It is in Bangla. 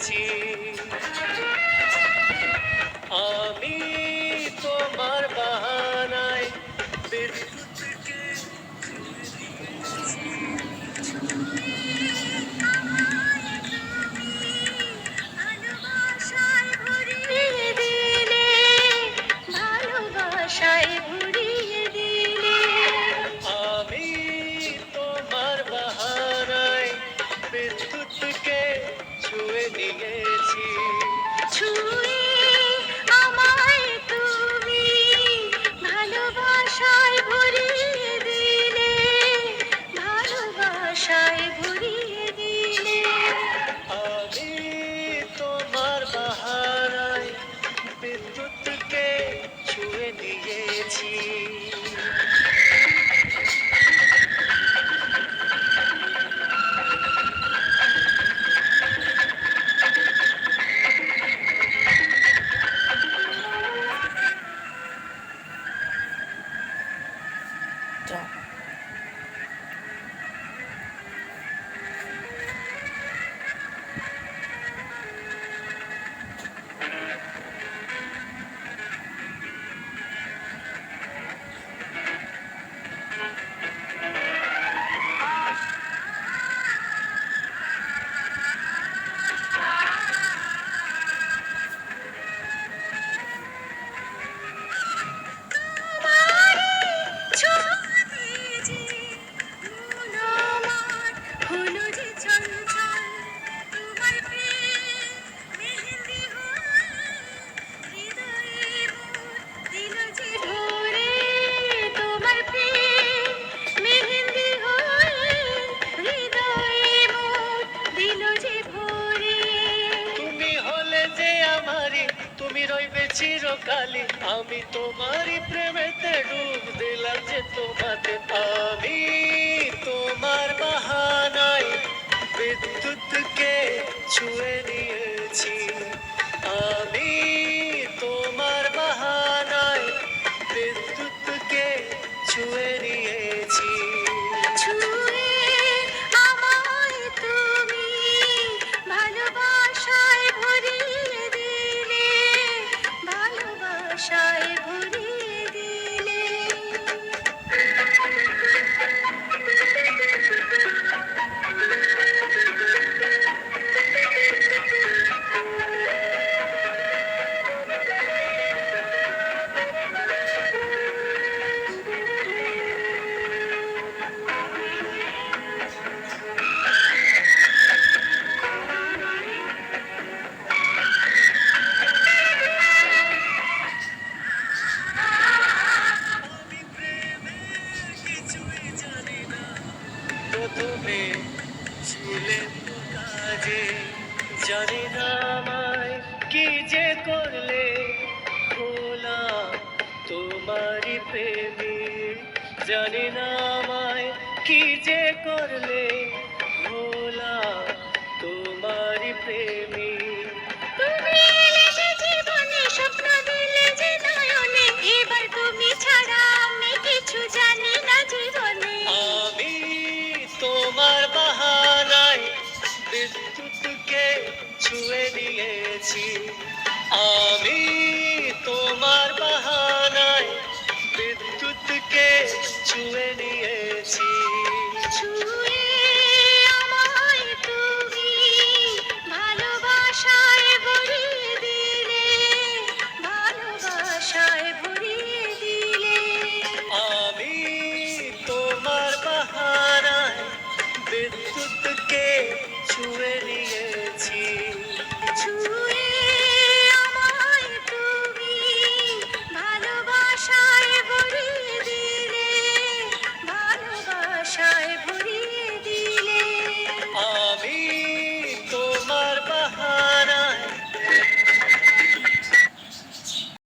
起 सकाले आमी तुम्हारी प्रेम তুমি ছিলে কাজে জানি না আমায় কি যে করলে খোলা তোমার প্রেমে। জানি না আমায় কি যে করলে ভোলা তোমার প্রেমী। ছুঁয়ে দিয়েছি। আমি তোমার বাহানায় বিদ্যুৎকে ছুঁয়ে নিয়েছি। ছুঁয়ে too.